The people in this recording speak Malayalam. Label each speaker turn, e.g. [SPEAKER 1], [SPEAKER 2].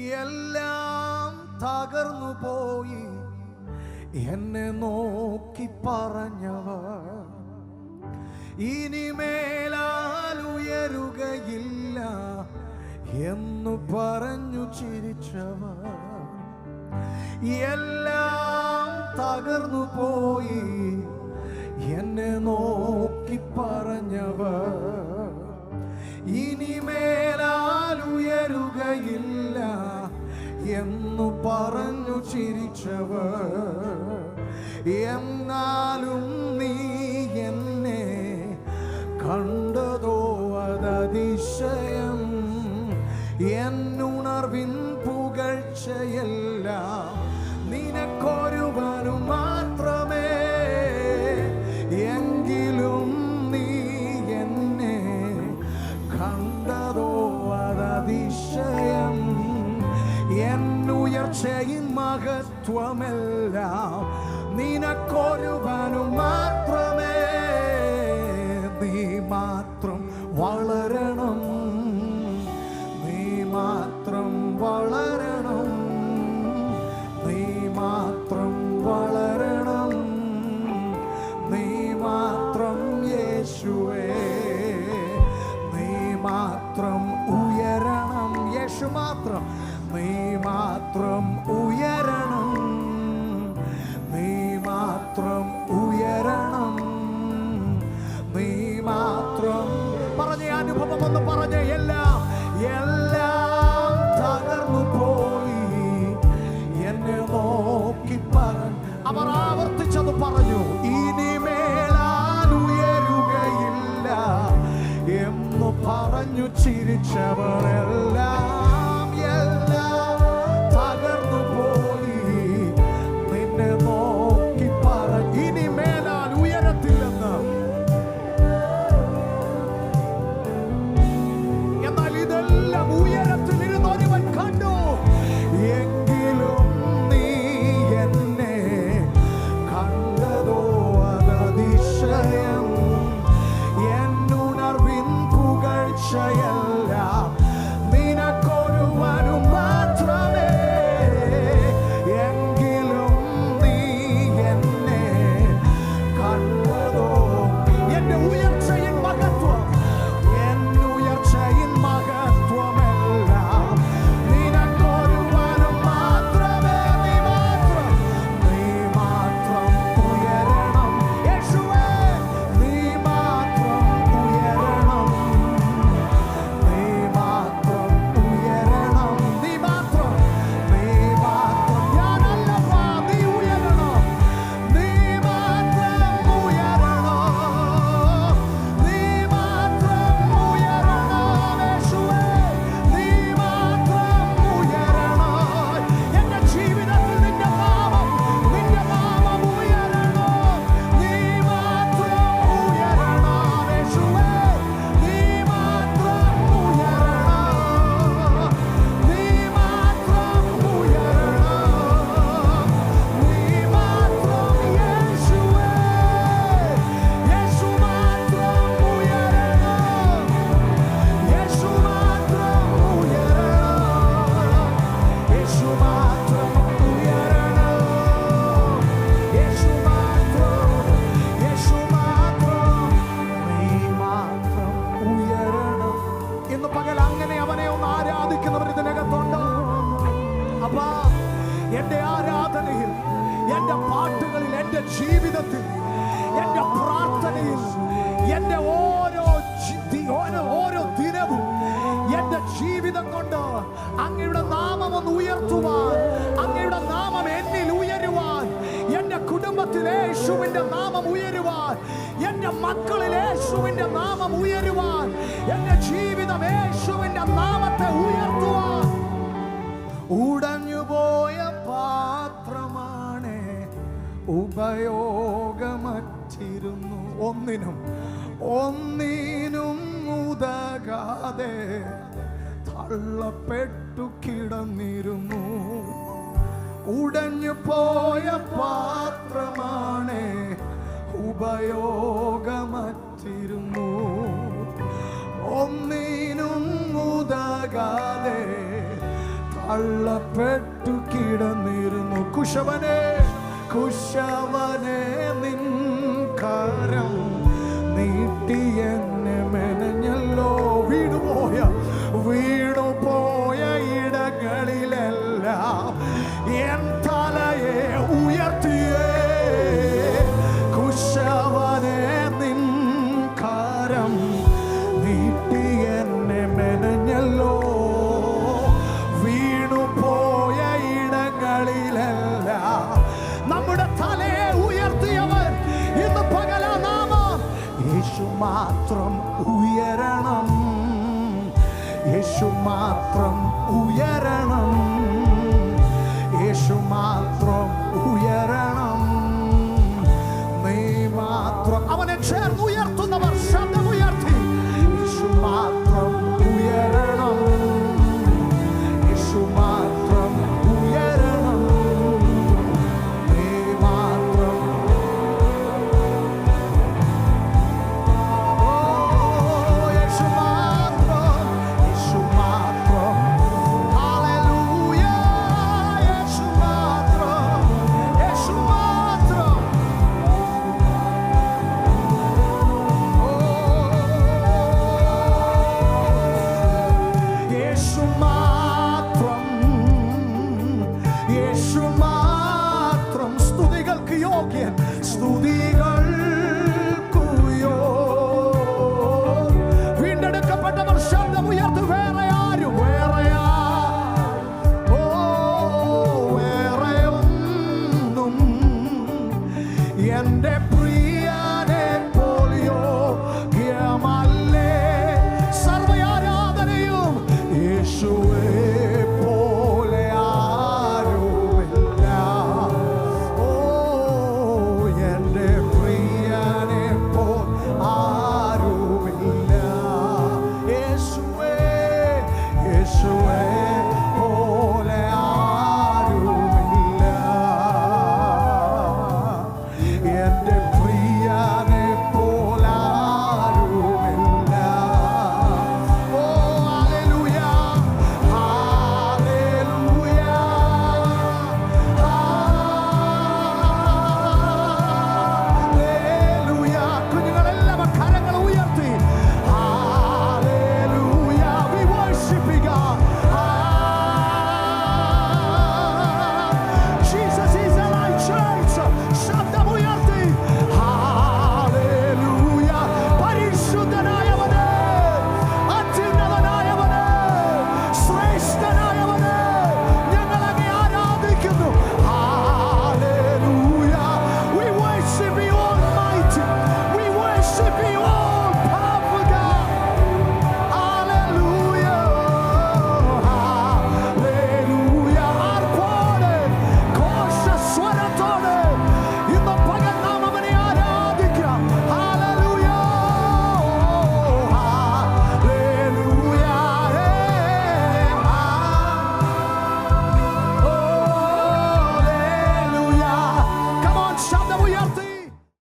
[SPEAKER 1] എല്ലാം തകർന്നു പോയി. എന്നെ നോക്കി പറഞ്ഞവർ ഇനിമേലാലുയരുകയില്ല എന്നു പറഞ്ഞു ചിരിച്ചവർ. എല്ലാം തകർന്നു പോയി. എന്നെ നോക്കി പറഞ്ഞവർ ഇനിമേലാൽ ഉയരുകയില്ല എന്നു പറഞ്ഞു ചിരിച്ചവർ. എന്നാലും നീ എന്നെ കണ്ടതോ അതതിശയം. എന്നുണർവിൻ പുകഴ്ചയെല്ലാം ചിരിച്ചവരെല്ലാം എന്റെ ആരാധനയിൽ എന്റെ പാട്ടുകളിൽ എന്റെ ജീവിതത്തിൽ എന്റെ പ്രാർത്ഥനയിൽ എന്റെ ഓരോ ഓരോ ദിനവും എന്റെ ജീവിതം കൊണ്ട് അങ്ങയുടെ നാമം ഒന്ന് ഉയർത്തുവാൻ അങ്ങയുടെ നാമം എന്നിൽ ഉയരുവാൻ എന്റെ കുടുംബത്തിൽ യേശുവിന്റെ നാമം ഉയരുവാൻ എന്റെ മക്കളിൽ യേശുവിന്റെ നാമം ഉയരുവാൻ എന്റെ ജീവിതം യേശുവിന്റെ നാമത്തെ ഉയർത്തുവാൻ. ഉടഞ്ഞുപോയ മാത്രമാണ് ഉപയോഗമറ്റിരുന്നു. ഒന്നിനും ഒന്നിനും ഉതകാതെ തള്ളപ്പെട്ടു കിടന്നിരുന്നു. ഉടഞ്ഞു പോയ പാത്രമാണ് ഉപയോഗമറ്റിരുന്നു. ഒന്നിനും ഉതകാതെ തള്ളപ്പെട്ടു കിടന്നു കുശവനെ കുശവനെ നിൻ കാരം നീട്ടിയെന്നെ മെനഞ്ഞല്ലോ വീടുപോയ വീട് മാത്രം ഉയരണം. യേശു മാത്രം ഉയരണം. യേശു മാത്രം ഉയരണം. നീ മാത്രം അവനെ ചേർന്ന് ഉയർത്തുന്നവർ ശത